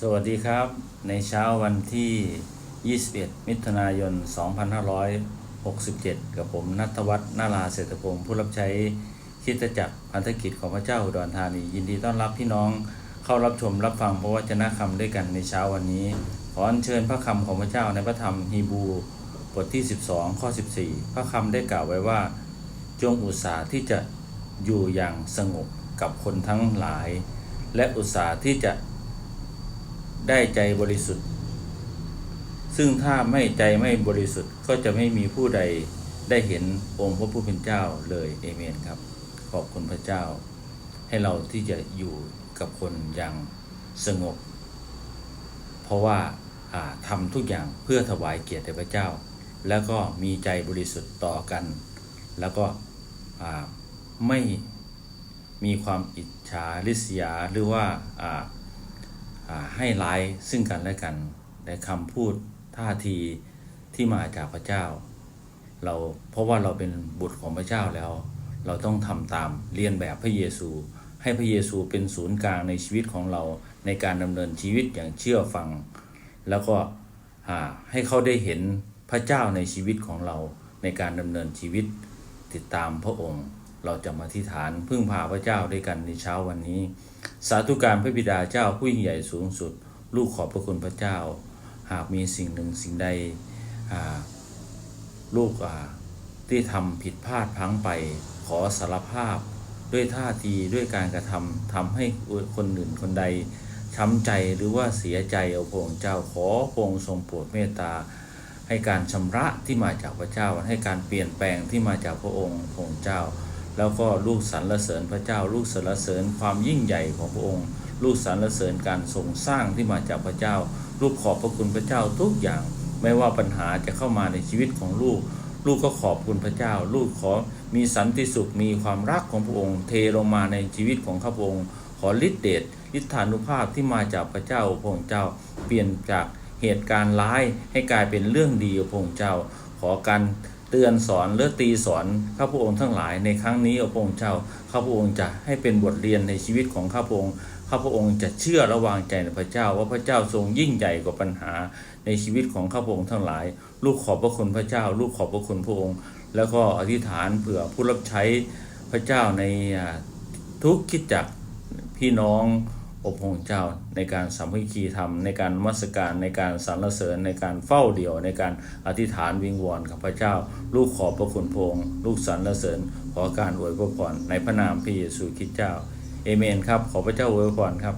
สวัสดีครับ ในเช้าวันที่ 21 มิถุนายน 2567 กับผมนัทวัฒน์นาราเศรษฐพงศ์ผู้รับใช้คิดจักรพันธกิจของพระเจ้าอุดรธานี ยินดีต้อนรับพี่น้องเข้ารับชมรับฟังพระวจนะคำด้วยกันในเช้าวันนี้ ขออัญเชิญพระคำของพระเจ้าในพระธรรมฮีบูบทที่ 12 ข้อ 14 พระคำได้กล่าวไว้ว่า จงอุตสาห์ที่จะอยู่อย่างสงบกับคนทั้งหลาย และอุตสาห์ที่จะ ได้ใจบริสุทธิ์ ซึ่งถ้าไม่ใจไม่บริสุทธิ์ก็จะไม่มีผู้ใดได้เห็นองค์พระผู้เป็นเจ้าเลยเอเมนครับ ขอบคุณพระเจ้า ให้เราที่จะอยู่กับคนอย่างสงบ เพราะว่าอ่าทำทุกอย่างเพื่อถวายเกียรติพระเจ้า แล้วก็มีใจบริสุทธิ์ต่อกัน แล้วก็ไม่มีความอิจฉาริษยาหรือว่าา ให้ร้ายซึ่งกันและกันในคำพูดท่าทีที่มาจากพระเจ้า เราเพราะว่าเราเป็นบุตรของพระเจ้าแล้ว เราต้องทำตามเรียนแบบพระเยซู ให้พระเยซูเป็นศูนย์กลางในชีวิตของเราในการดำเนินชีวิตอย่างเชื่อฟัง แล้วก็ให้เขาได้เห็นพระเจ้าในชีวิตของเราในการดำเนินชีวิตติดตามพระองค์ เราจะมาที่ฐานพึ่งพาพระเจ้าด้วยกันในเช้าวันนี้ สาธุการพระบิดาเจ้าผู้ยิ่งใหญ่สูงสุด ลูกขอบพระคุณพระเจ้า หากมีสิ่งหนึ่งสิ่งใดลูกที่ทำผิดพลาดพังไป ขอสารภาพด้วยท่าทีด้วยการกระทำทำให้คนอื่นคนใดช้ำใจหรือว่าเสียใจเอาพระองค์เจ้าขอพระองค์ทรงโปรดเมตตาให้การชำระที่มาจากพระเจ้า ให้การเปลี่ยนแปลงที่มาจากพระองค์พระองค์เจ้า แล้วก็ลูกสรรเสริญพระเจ้า ลูกสรรเสริญความยิ่งใหญ่ของพระองค์ ลูกสรรเสริญการทรงสร้างที่มาจากพระเจ้า ลูกขอบพระคุณพระเจ้าทุกอย่าง ไม่ว่าปัญหาจะเข้ามาในชีวิตของลูก ลูกก็ขอบคุณพระเจ้า ลูกขอมีสันติสุขมีความรักของพระองค์ เทลงมาในชีวิตของข้าพระองค์ ขอฤทธิเดชฤทธานุภาพที่มาจากพระเจ้าพระองค์เจ้า เปลี่ยนจากเหตุการณ์ร้ายให้กลายเป็นเรื่องดีพระองค์เจ้า ขอการ ตือนสอนเลือตีสอนข้าพระองค์ทั้งหลายในครั้งนี้พระองค์เจ้าข้าพระองค์จะให้เป็นบทเรียนในชีวิตของข้าพระองค์ข้าพระองค์จะเชื่อระวางใจในพระเจ้าว่าพระเจ้าทรงยิ่งใหญ่กว่าปัญหาในชีวิตของข้าพระองค์ทั้งหลาย ลูกขอบพระคุณพระเจ้า ลูกขอบพระคุณพระองค์ แล้วก็อธิษฐานเผื่อผู้รับใช้พระเจ้าในทุกคิดจักพี่น้อง อบองค์เจ้าในการสัมัคคีธรรมในการมัสการในการสรรเสริญในการเฝ้าเดี่ยว ในการอธิษฐานวิงวอนกับพระเจ้า ลูกขอบพระคุณพงค์ลูกสรรเสริญ ขอการอวยพรในพระนามพระเยซูคริสต์เจ้าเอเมนครับขอพระเจ้าอวยพรครับ